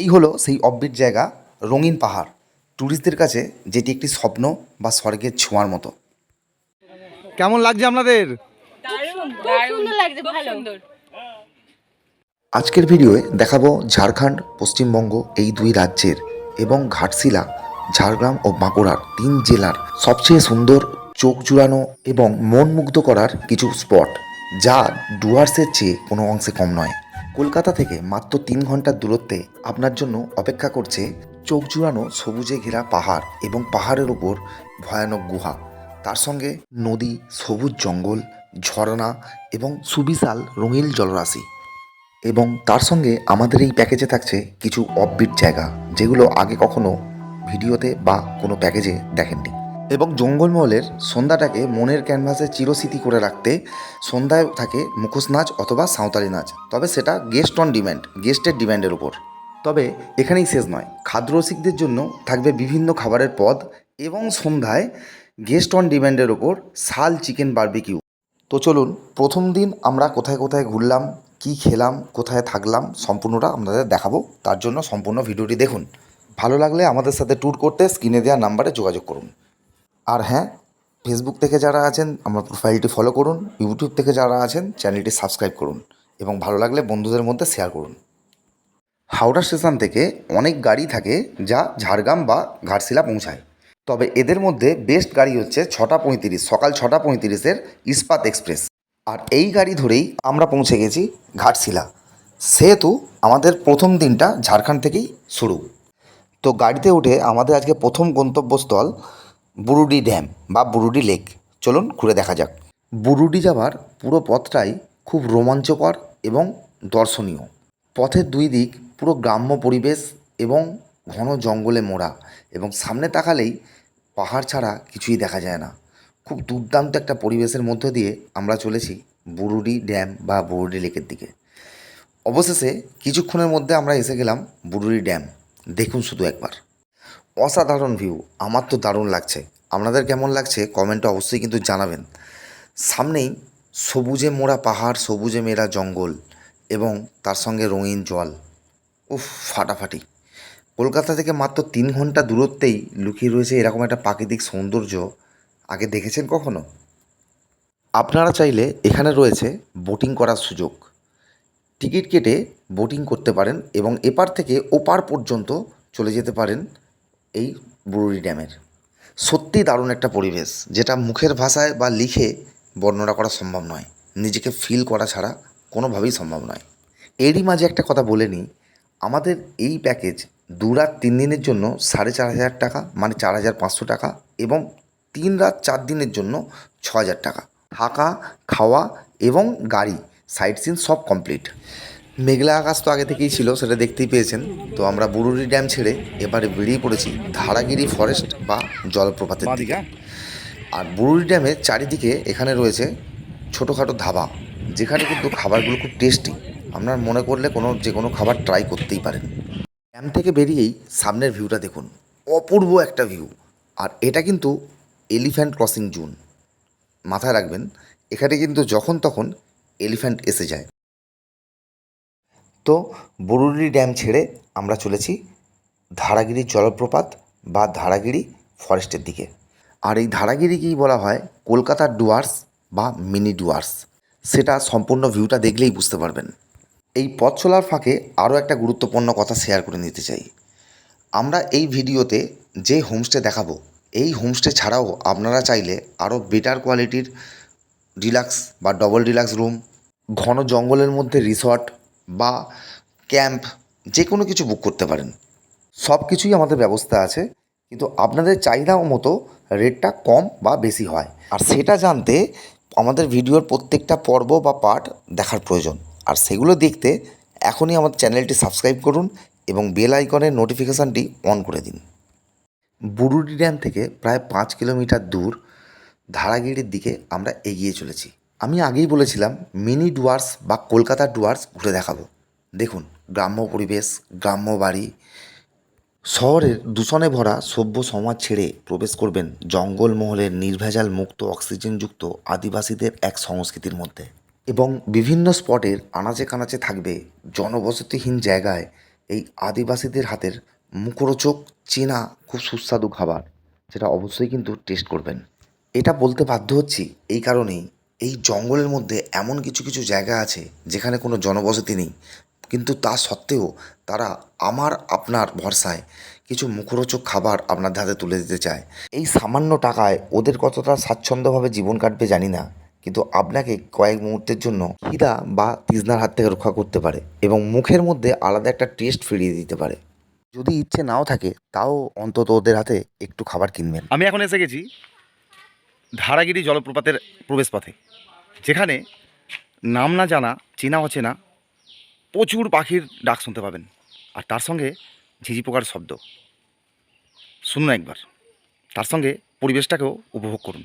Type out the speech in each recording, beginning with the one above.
এই হলো সেই অববিট জায়গা রঙিন পাহাড় ট্যুরিস্টদের কাছে যেটি একটি স্বপ্ন বা স্বর্গের ছোঁয়ার মতো। কেমন লাগছে আপনাদের? আজকের ভিডিওয়ে দেখাবো ঝাড়খণ্ড পশ্চিমবঙ্গ এই দুই রাজ্যের এবং ঘাটশিলা ঝাড়গ্রাম ও বাঁকুড়ার তিন জেলার সবচেয়ে সুন্দর চোখ জুড়ানো এবং মন মুগ্ধ করার কিছু স্পট যা ডুয়ার্সের চেয়ে কোনো অংশে কম নয়। কলকাতা থেকে মাত্র তিন ঘণ্টার দূরত্বে আপনার জন্য অপেক্ষা করছে চোখ জুড়ানো সবুজে ঘেরা পাহাড় এবং পাহাড়ের ওপর ভয়ানক গুহা। তার সঙ্গে নদী, সবুজ জঙ্গল, ঝর্ণা এবং সুবিশাল রঙিন জলরাশি। এবং তার সঙ্গে আমাদের এই প্যাকেজে থাকছে কিছু অফবিট জায়গা, যেগুলো আগে কখনো ভিডিওতে বা কোনো প্যাকেজে দেখেননি। এবং জঙ্গলমহলের সন্ধ্যাটাকে মনের ক্যানভাসে চিরস্মৃতি করে রাখতে সন্ধ্যায় থাকে মুখোশ নাচ অথবা সাঁওতালি নাচ। তবে সেটা গেস্ট অন ডিম্যান্ড গেস্টের ডিম্যান্ডের উপর। তবে এখানেই শেষ নয়। খাদ্যরসিকদের জন্য থাকবে বিভিন্ন খাবারের পদ এবং সন্ধ্যায় গেস্ট অন ডিম্যান্ডের ওপর শাল চিকেন বারবিকিউ। তো চলুন, প্রথম দিন আমরা কোথায় কোথায় ঘুরলাম, কি খেলাম, কোথায় থাকলাম, সম্পূর্ণটা আপনাদের দেখাবো। তার জন্য সম্পূর্ণ ভিডিওটি দেখুন। ভালো লাগলে আমাদের সাথে ট্যুর করতে, স্ক্রিনে দেওয়া নাম্বারে যোগাযোগ করুন। আর হ্যাঁ ফেসবুক থেকে যারা আছেন, আমার প্রোফাইলটি ফলো করুন ইউটিউব থেকে যারা আছেন চ্যানেলটি সাবস্ক্রাইব করুন এবং ভালো লাগলে বন্ধুদের মধ্যে শেয়ার করুন। হাওড়া স্টেশন থেকে অনেক গাড়ি থাকে যা ঝাড়গ্রাম বা ঘাটশিলা পৌঁছায়। তবে এদের মধ্যে বেস্ট গাড়ি হচ্ছে ছটা পঁয়ত্রিশ, সকাল ছটা পঁয়ত্রিশের ইস্পাত এক্সপ্রেস। আর এই গাড়ি ধরেই আমরা পৌঁছে গেছি ঘাটশিলা। সেহেতু আমাদের প্রথম দিনটা ঝাড়খণ্ড থেকেই শুরু। তো গাড়িতে উঠে আমাদের আজকে প্রথম গন্তব্যস্থল বুরুডি ড্যাম বা বুরুডি লেক। চলুন ঘুরে দেখা যাক। বুরুডি যাওয়ার পুরো পথটাই খুব রোমাঞ্চকর এবং দর্শনীয়। পথের দুই দিক পুরো গ্রাম্য পরিবেশ এবং ঘন জঙ্গলে মোড়া এবং সামনে তাকালেই পাহাড় ছাড়া কিছুই দেখা যায় না। খুব দুর্দান্ত একটা পরিবেশের মধ্য দিয়ে আমরা চলেছি বুরুডি ড্যাম বা বুরুডি লেকের দিকে। অবশেষে কিছুক্ষণের মধ্যে আমরা এসে গেলাম বুরুডি ড্যাম। দেখুন শুধু একবার। অসাধারণ ভিউ আমার তো দারুণ লাগছে। আপনাদের কেমন লাগছে? কমেন্টে অবশ্যই কিন্তু জানাবেন। সামনেই সবুজে মোড়া পাহাড়, সবুজে মেরা জঙ্গল এবং তার সঙ্গে রঙিন জল। উফ, ফাটাফাটি। কলকাতা থেকে মাত্র তিন ঘণ্টা দূরত্বেই লুকিয়ে রয়েছে এরকম একটা প্রাকৃতিক সৌন্দর্য। আগে দেখেছেন কখনো? আপনারা চাইলে এখানে রয়েছে বোটিং করার সুযোগ। টিকিট কেটে বোটিং করতে পারেন এবং এপার থেকে ওপার পর্যন্ত চলে যেতে পারেন। এই বুরুড়ি ড্যামের। সত্যি দারুণ একটা পরিবেশ, যেটা মুখের ভাষায় বা লিখে বর্ণনা করা সম্ভব নয়। নিজেকে ফিল করা ছাড়া কোনোভাবেই সম্ভব নয়। এরই মাঝে একটা কথা বলে নিই, আমাদের এই প্যাকেজ দু রাত তিন দিনের জন্য সাড়ে চার হাজার টাকা মানে চার হাজার পাঁচশো টাকা এবং তিন রাত চার দিনের জন্য ছ হাজার টাকা। থাকা, খাওয়া এবং গাড়ি সাইট সিন সব কমপ্লিট মেঘলা আকাশ তো আগে থেকেই ছিল সেটা দেখতেই পেয়েছেন। তো আমরা বুরুডি ড্যাম ছেড়ে এবারে বেরিয়ে পড়েছি ধারাগিরি ফরেস্ট বা জলপ্রপাতের দিকে। আর বুরুডি ড্যামের চারিদিকে এখানে রয়েছে ছোটোখাটো ধাবা যেখানে কিন্তু খাবারগুলো খুব টেস্টি। আপনার মনে করলে কোনো যে কোনো খাবার ট্রাই করতেই পারেন। ড্যাম থেকে বেরিয়েই সামনের ভিউটা দেখুন। অপূর্ব একটা ভিউ আর এটা কিন্তু এলিফ্যান্ট ক্রসিং জোন। মাথায় রাখবেন এখানে কিন্তু যখন তখন এলিফ্যান্ট এসে যায়। তো বুরুডি ড্যাম ছেড়ে আমরা চলেছি ধারাগিরি জলপ্রপাত বা ধারাগিরি ফরেস্টের দিকে। আর এই ধারাগিরিকেই বলা হয় কলকাতার ডুয়ার্স বা মিনি ডুয়ার্স। সেটা সম্পূর্ণ ভিউটা দেখলেই বুঝতে পারবেন। এই পথ চলার ফাঁকে আরও একটা গুরুত্বপূর্ণ কথা শেয়ার করে নিতে চাই। আমরা এই ভিডিওতে যে হোমস্টে দেখাবো, এই হোমস্টে ছাড়াও আপনারা চাইলে আরও বেটার কোয়ালিটির ডিলাক্স বা ডবল ডিলাক্স রুম, ঘন জঙ্গলের মধ্যে রিসর্ট বা ক্যাম্প যে কোনো কিছু বুক করতে পারেন। সব কিছুই আমাদের ব্যবস্থা আছে, কিন্তু আপনাদের চাহিদা মতো রেটটা কম বা বেশি হয়। আর সেটা জানতে আমাদের ভিডিওর প্রত্যেকটা পর্ব বা পার্ট দেখার প্রয়োজন। আর সেগুলো দেখতে এখনই আমাদের চ্যানেলটি সাবস্ক্রাইব করুন এবং বেল আইকনের নোটিফিকেশানটি অন করে দিন। বুরুডি ড্যাম থেকে প্রায় পাঁচ কিলোমিটার দূর, ধারাগিরির দিকে আমরা এগিয়ে চলেছি। আমি আগেই বলেছিলাম মিনি ডুয়ার্স বা কলকাতার ডুয়ার্স ঘুরে দেখাবো। দেখুন, গ্রাম্য পরিবেশ, গ্রাম্য বাড়ি, শহরের দূষণে ভরা সভ্য সমাজ ছেড়ে প্রবেশ করবেন জঙ্গলমহলের নির্ভেজাল মুক্ত, অক্সিজেনযুক্ত আদিবাসীদের এক সংস্কৃতির মধ্যে। এবং বিভিন্ন স্পটের আনাচে কানাচে থাকবে জনবসতিহীন জায়গায় এই আদিবাসীদের হাতের মুখরোচক, চেনা, খুব সুস্বাদু খাবার, যেটা অবশ্যই কিন্তু টেস্ট করবেন। এটা বলতে বাধ্য হচ্ছি এই কারণেই এই জঙ্গলের মধ্যে এমন কিছু কিছু জায়গা আছে যেখানে কোনো জনবসতি নেই। কিন্তু তা সত্ত্বেও তারা আমার আপনার ভরসায় কিছু মুখরোচক খাবার আপনাদের হাতে তুলে দিতে চায়। এই সামান্য টাকায় ওদের কতটা স্বাচ্ছন্দ্যভাবে জীবন কাটবে জানি না। কিন্তু আপনাকে কয়েক মুহূর্তের জন্য খিদা বা তৃষ্ণার হাত থেকে রক্ষা করতে পারে এবং মুখের মধ্যে আলাদা একটা টেস্ট ফিরিয়ে দিতে পারে। যদি ইচ্ছে নাও থাকে, তাও অন্তত ওদের হাতে একটু খাবার কিনবেন। আমি এখন এসে গেছি ধারাগিরি জলপ্রপাতের প্রবেশপথে। যেখানে নাম না জানা, চেনা অচেনা প্রচুর পাখির ডাক শুনতে পাবেন। আর তার সঙ্গে ঝিঝি পোকার শব্দ। শুনুন একবার। তার সঙ্গে পরিবেশটাকেও উপভোগ করুন।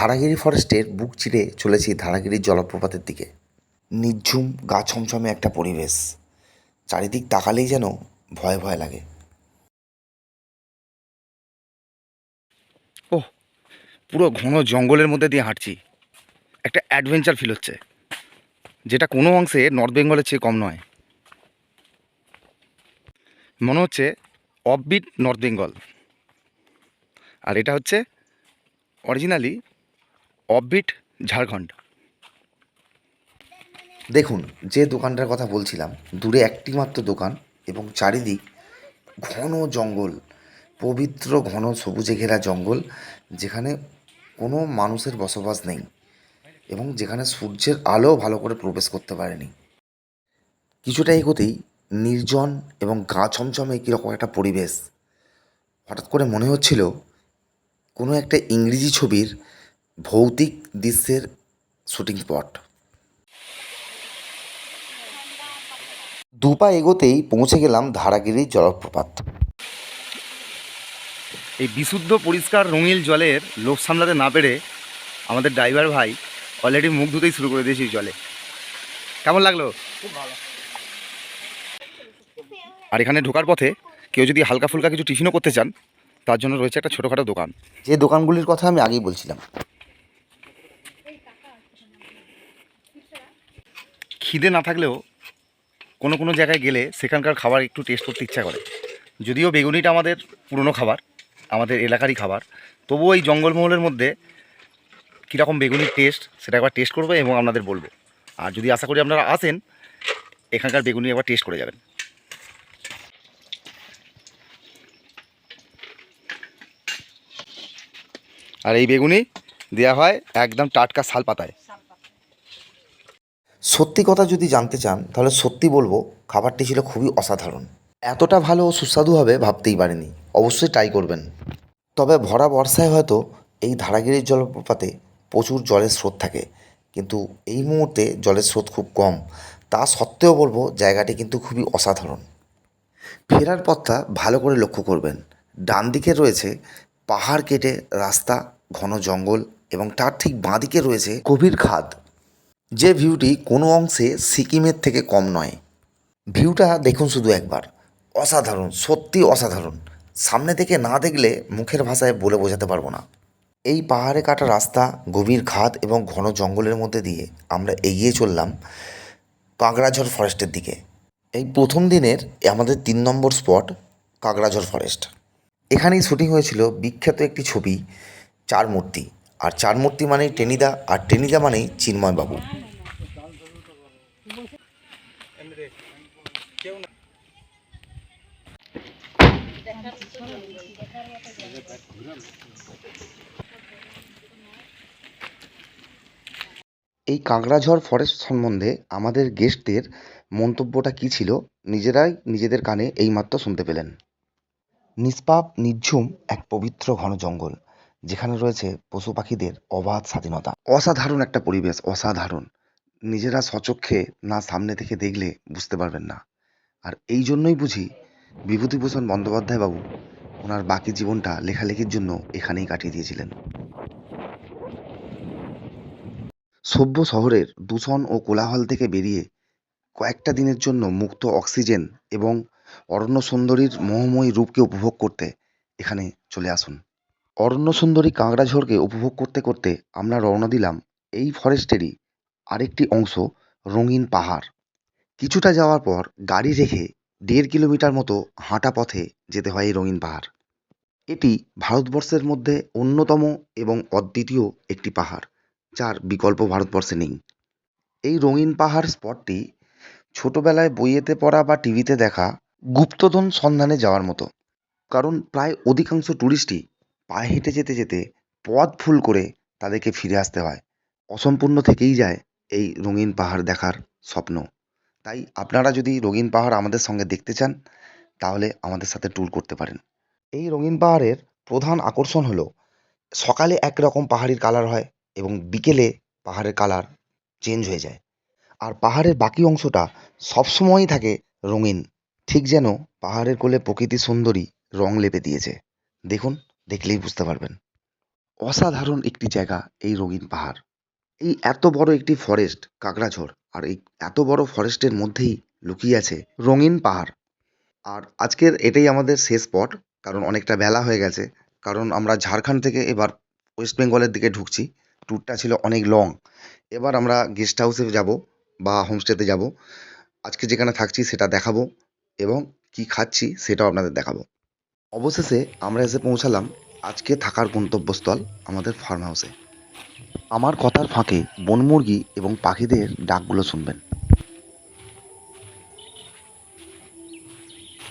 ধারাগিরি ফরেস্টের বুক চিরে চলেছি ধারাগিরির জলপ্রপাতের দিকে। নিঝুম গা ছমছমে একটা পরিবেশ। চারিদিক তাকালেই যেন ভয় ভয় লাগে। ওহ, পুরো ঘন জঙ্গলের মধ্যে দিয়ে হাঁটছি। একটা অ্যাডভেঞ্চার ফিল হচ্ছে। যেটা কোনো অংশে নর্থ বেঙ্গলের চেয়ে কম নয়। মনে হচ্ছে অফবিট নর্থ বেঙ্গল। আর এটা হচ্ছে অরিজিনালি অফবিট, ঝাড়খণ্ড। দেখুন, যে দোকানটার কথা বলছিলাম, দূরে একটি মাত্র দোকান এবং চারিদিক ঘন জঙ্গল, পবিত্র ঘন সবুজে ঘেরা জঙ্গল, যেখানে কোনো মানুষের বসবাস নেই এবং যেখানে সূর্যের আলো ভালো করে প্রবেশ করতে পারেনি। কিছুটা এগোতেই নির্জন এবং গা ছমছমে কীরকম একটা পরিবেশ। হঠাৎ করে মনে হচ্ছিল কোনো একটা ইংরেজি ছবির ভৌতিক দৃশ্যের শুটিং স্পট। দুপা এগোতেই পৌঁছে গেলাম ধারাগিরি জলপ্রপাত। এই বিশুদ্ধ পরিষ্কার রঙিল জলের লোভ সামলাতে না পেরে আমাদের ড্রাইভার ভাই অলরেডি মুখ ধুতেই শুরু করে দিয়েছি জলে। কেমন লাগল? আর এখানে ঢোকার পথে কেউ যদি হালকা ফুলকা কিছু টিফিনও করতে চান তার জন্য রয়েছে একটা ছোটোখাটো দোকান। যে দোকানগুলির কথা আমি আগেই বলছিলাম। খিদে না থাকলেও কোনো কোনো জায়গায় গেলে সেখানকার খাবার একটু টেস্ট করতে ইচ্ছা করে। যদিও বেগুনিটা আমাদের পুরনো খাবার, আমাদের এলাকারই খাবার, তবুও এই জঙ্গলমহলের মধ্যে কীরকম বেগুনির টেস্ট সেটা একবার টেস্ট করব এবং আপনাদের বলব। আর যদি আশা করি আপনারা আসেন, এখানকার বেগুনি একবার টেস্ট করে যাবেন। আর এই বেগুনি দেওয়া হয় একদম টাটকা শাল পাতায় সত্যি কথা যদি জানতে চান, তাহলে সত্যি বলব খাবারটি ছিল খুবই অসাধারণ। এতটা ভালো ও সুস্বাদু হবে ভাবতেই পারিনি। অবশ্যই ট্রাই করবেন। তবে ভরা বর্ষায় হয়তো এই ধারাগিরির জলপ্রপাতে প্রচুর জলের স্রোত থাকে। কিন্তু এই মুহূর্তে জলের স্রোত খুব কম। তা সত্ত্বেও বলব জায়গাটি কিন্তু খুবই অসাধারণ। ফেরার পথটা ভালো করে লক্ষ্য করবেন। ডান দিকে রয়েছে পাহাড় কেটে রাস্তা, ঘন জঙ্গল এবং তার ঠিক বাঁ দিকে রয়েছে গভীর খাদ। যে ভিউটি কোনো অংশে সিকিমের থেকে কম নয়। ভিউটা দেখুন শুধু একবার। অসাধারণ, সত্যি অসাধারণ। সামনে থেকে না দেখলে মুখের ভাষায় বলে বোঝাতে পারব না। এই পাহাড়ে কাটা রাস্তা, গভীর খাদ এবং ঘন জঙ্গলের মধ্যে দিয়ে আমরা এগিয়ে চললাম কাঁকড়াঝড় ফরেস্টের দিকে। এই প্রথম দিনের আমাদের তিন নম্বর স্পট কাঁকড়াঝড় ফরেস্ট এখানেই শুটিং হয়েছিল বিখ্যাত একটি ছবি চার মূর্তি আর চার মূর্তি মানেই টেনিদা, আর টেনিদা মানেই চিন্ময় বাবু এই কাঁকড়াঝড় ফরেস্ট সম্বন্ধে আমাদের গেস্টদের মন্তব্যটা কী ছিল, নিজেরাই নিজেদের কানে এইমাত্র শুনতে পেলেন। নিষ্পাপ নিঝুম এক পবিত্র ঘন জঙ্গল। যেখানে রয়েছে পশু পাখিদের অবাধ স্বাধীনতা। অসাধারণ একটা পরিবেশ, অসাধারণ। নিজেরা সচক্ষে না সামনে থেকে দেখলে বুঝতে পারবেন না। আর এই জন্যই বুঝি বিভূতিভূষণ বন্দ্যোপাধ্যায় বাবু ওনার বাকি জীবনটা লেখালেখির জন্য এখানেই কাটিয়ে দিয়েছিলেন। সভ্য শহরের দূষণ ও কোলাহল থেকে বেরিয়ে কয়েকটা দিনের জন্য মুক্ত অক্সিজেন এবং অরণ্য সুন্দরীর মোহময়ী রূপকে উপভোগ করতে এখানে চলে আসুন। অরণ্য সুন্দরী কাঁকড়াঝোড়কে উপভোগ করতে করতে আমরা রওনা দিলাম এই ফরেস্টেরই আরেকটি অংশ, রঙিন পাহাড়। কিছুটা যাওয়ার পর গাড়ি রেখে দেড় কিলোমিটার মতো হাঁটা পথে যেতে হয় এই রঙিন পাহাড়। এটি ভারতবর্ষের মধ্যে অন্যতম এবং অদ্বিতীয় একটি পাহাড়, যার বিকল্প ভারতবর্ষে নেই। এই রঙিন পাহাড় স্পটটি ছোটবেলায় বইয়েতে পড়া বা টিভিতে দেখা গুপ্তধন সন্ধানে যাওয়ার মতো, কারণ প্রায় অধিকাংশ ট্যুরিস্টই পায়ে হেঁটে যেতে যেতে পথ ভুল করে তাদেরকে ফিরে আসতে হয়। অসম্পূর্ণ থেকেই যায় এই রঙিন পাহাড় দেখার স্বপ্ন। তাই আপনারা যদি রঙিন পাহাড় আমাদের সঙ্গে দেখতে চান, তাহলে আমাদের সাথে ট্যুর করতে পারেন। এই রঙিন পাহাড়ের প্রধান আকর্ষণ হলো, সকালে একরকম পাহাড়ির কালার হয় এবং বিকেলে পাহাড়ের কালার চেঞ্জ হয়ে যায়। আর পাহাড়ের বাকি অংশটা সবসময়ই থাকে রঙিন, ঠিক যেন পাহাড়ের কোলে প্রকৃতি সুন্দরী রং লেপে দিয়েছে। দেখুন। দেখলেই বুঝতে পারবেন। অসাধারণ একটি জায়গা এই রঙিন পাহাড়। এই এত বড় একটি ফরেস্ট, কাকড়াঝোড়, আর এই এত বড় ফরেস্টের মধ্যেই লুকিয়ে আছে রঙিন পাহাড়। আর আজকের এটাই আমাদের শেষ স্পট কারণ অনেকটা বেলা হয়ে গেছে, কারণ আমরা ঝাড়খণ্ড থেকে এবার ওয়েস্ট বেঙ্গলের দিকে ঢুকছি। ট্যুরটা ছিল অনেক লং। এবার আমরা গেস্ট হাউসে যাব বা হোমস্টেতে যাব। আজকে যেখানে থাকছি সেটা দেখাবো এবং কি খাচ্ছি সেটাও আপনাদের দেখাবো। অবশেষে আমরা এসে পৌঁছালাম আজকে থাকার গন্তব্যস্থল আমাদের ফার্ম হাউসে আমার কথার ফাঁকে বনমুরগি এবং পাখিদের ডাকগুলো শুনবেন।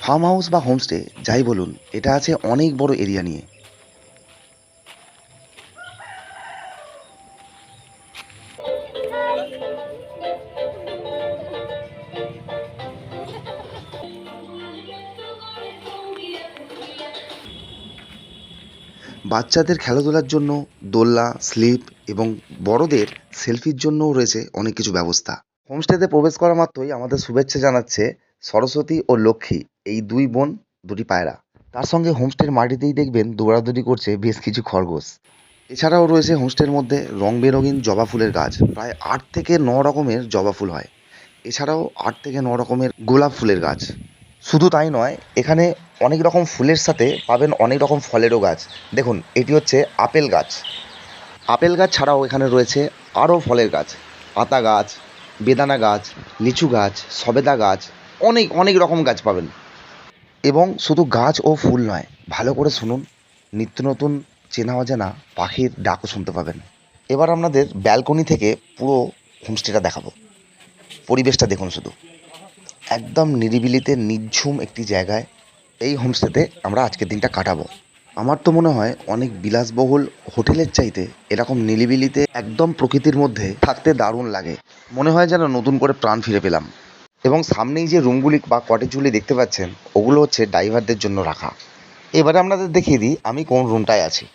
ফার্ম হাউস বা হোমস্টে যাই বলুন, এটা আছে অনেক বড় এরিয়া নিয়ে। বাচ্চাদের খেলাধুলার জন্য দোলনা, স্লিপ এবং বড়দের সেলফির জন্যও রয়েছে অনেক কিছু ব্যবস্থা। হোমস্টেতে প্রবেশ করা মাত্রই আমাদের শুভেচ্ছা জানাচ্ছে সরস্বতী ও লক্ষ্মী, এই দুই বোন, দুটি পায়রা। তার সঙ্গে হোমস্টের মাটিতেই দেখবেন দৌড়াদৌড়ি করছে বেশ কিছু খরগোশ। এছাড়াও রয়েছে হোমস্টের মধ্যে রং বেরঙিন জবা ফুলের গাছ, প্রায় আট থেকে ন রকমের জবা ফুল হয়। এছাড়াও আট থেকে ন রকমের গোলাপ ফুলের গাছ। শুধু তাই নয়, এখানে অনেক রকম ফুলের সাথে পাবেন অনেক রকম ফলেরও গাছ। দেখুন, এটি হচ্ছে আপেল গাছ। আপেল গাছ ছাড়াও এখানে রয়েছে আরও ফলের গাছ। আতা গাছ, বেদানা গাছ, লিচু গাছ, সবেদা গাছ, অনেক অনেক রকম গাছ পাবেন। এবং শুধু গাছ ও ফুল নয়, ভালো করে শুনুন, নিত্য নতুন চেনা অজানা পাখির ডাকও শুনতে পাবেন। এবার আপনাদের ব্যালকনি থেকে পুরো হোমস্টেটা দেখাবো। পরিবেশটা দেখুন শুধু। একদম নিরিবিলিতে নিঝুম একটি জায়গায় এই হোমস্টেতে আমরা আজকের দিনটা কাটাবো। আমার তো মনে হয় অনেক বিলাসবহুল হোটেলের চাইতে এরকম নিলিবিলিতে একদম প্রকৃতির মধ্যে থাকতে দারুণ লাগে। মনে হয় যেন নতুন করে প্রাণ ফিরে পেলাম। এবং সামনেই যে রুমগুলি বা কটেজগুলি দেখতে পাচ্ছেন, ওগুলো হচ্ছে ড্রাইভারদের জন্য রাখা। এবারে আপনাদের দেখিয়ে দিই আমি কোন রুমটায় আছি।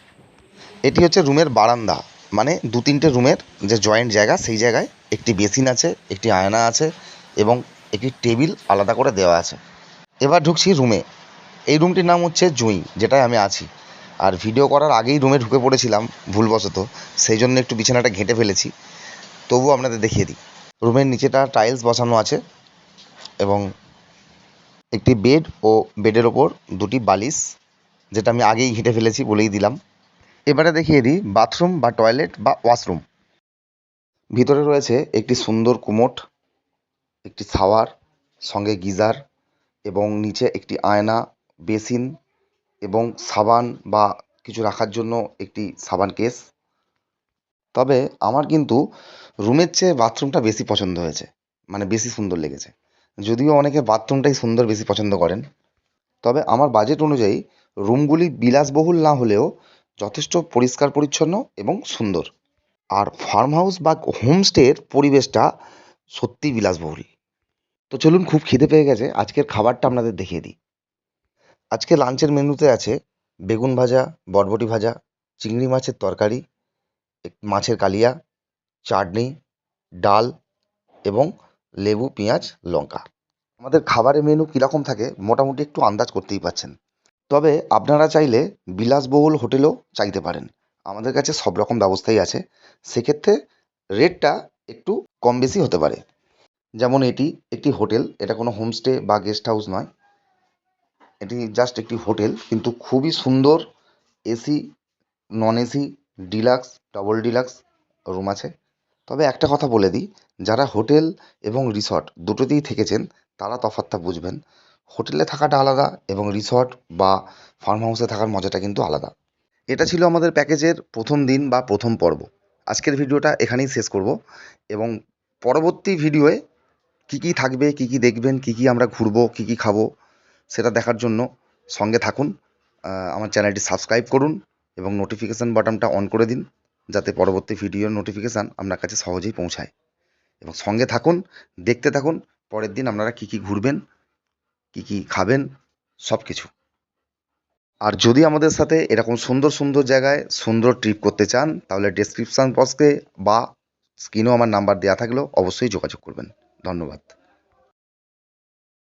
এটি হচ্ছে রুমের বারান্দা। মানে দু তিনটে রুমের যে জয়েন্ট জায়গা, সেই জায়গায় একটি বেসিন আছে, একটি আয়না আছে এবং একটি টেবিল আলাদা করে দেওয়া আছে। এবার ঢুকছি রুমে এই রুমটির নাম হচ্ছে জুঁই, যেটায় আমি আছি। আর ভিডিও করার আগেই রুমে ঢুকে পড়েছিলাম ভুলবশত, সেই জন্য একটু বিছানাটা ঘেঁটে ফেলেছি। তবুও আপনাদের দেখিয়ে দিই। রুমের নিচেটা টাইলস বসানো আছে এবং একটি বেড ও বেডের ওপর দুটি বালিশ, যেটা আমি আগেই ঘেঁটে ফেলেছি বলেই দিলাম। এবারে দেখিয়ে দিই বাথরুম বা টয়লেট বা ওয়াশরুম। ভিতরে রয়েছে একটি সুন্দর কুমোট, একটি শাওয়ার, সঙ্গে গিজার এবং নিচে একটি আয়না বেসিন এবং সাবান বা কিছু রাখার জন্য একটি সাবান কেস। তবে আমার কিন্তু রুমের চেয়ে বাথরুমটা বেশি পছন্দ হয়েছে মানে বেশি সুন্দর লেগেছে। যদিও অনেকে বাথরুমটাই সুন্দর বেশি পছন্দ করেন। তবে আমার বাজেট অনুযায়ী রুমগুলি বিলাসবহুল না হলেও যথেষ্ট পরিষ্কার, পরিচ্ছন্ন এবং সুন্দর। আর ফার্ম হাউস বা হোমস্টের পরিবেশটা সত্যিই বিলাসবহুল। তো চলুন খুব খিদে পেয়ে গেছে, আজকের খাবারটা আপনাদের দেখিয়ে দিই। আজকে লাঞ্চের মেনুতে আছে বেগুন ভাজা, বরবটি ভাজা, চিংড়ি মাছের তরকারি মাছের কালিয়া, চাটনি, ডাল এবং লেবু, পেঁয়াজ, লঙ্কা। আমাদের খাবারের মেনু কীরকম থাকে মোটামুটি একটু আন্দাজ করতেই পারছেন। তবে আপনারা চাইলে বিলাসবহুল হোটেলও চাইতে পারেন। আমাদের কাছে সব রকম ব্যবস্থাই আছে। সেক্ষেত্রে রেটটা একটু কম বেশি হতে পারে। যেমন এটি একটি হোটেল, এটা কোনো হোমস্টে বা গেস্ট হাউস নয়। এটি জাস্ট একটি হোটেল, কিন্তু খুবই সুন্দর AC non AC deluxe double deluxe room আছে। তবে একটা কথা বলে দিই, যারা হোটেল এবং রিসর্ট দুটোতেই থেকেছেন, তারা তফাৎটা বুঝবেন। হোটেলে থাকাটা আলাদা এবং রিসর্ট বা ফার্ম হাউসে থাকার মজাটা কিন্তু আলাদা। এটা ছিল আমাদের প্যাকেজের প্রথম দিন বা প্রথম পর্ব। আজকের ভিডিওটা এখানেই শেষ করব এবং পরবর্তী ভিডিওয়ে কী কী থাকবে, কী কী দেখবেন, কী কী আমরা ঘুরবো, কী কী খাব সেটা দেখার জন্য সঙ্গে থাকুন আমার চ্যানেলটি সাবস্ক্রাইব করুন এবং নোটিফিকেশান বাটনটা অন করে দিন যাতে পরবর্তী ভিডিওর নোটিফিকেশান আপনার কাছে সহজেই পৌঁছায়। এবং সঙ্গে থাকুন, দেখতে থাকুন, পরের দিন আপনারা কী কী ঘুরবেন, কী কী খাবেন সব কিছু আর যদি আমাদের সাথে এরকম সুন্দর সুন্দর জায়গায় সুন্দর ট্রিপ করতে চান, তাহলে ডেসক্রিপশান বক্সে বা স্ক্রিনেও আমার নাম্বার দেওয়া থাকলেও অবশ্যই যোগাযোগ করবেন। ধন্যবাদ।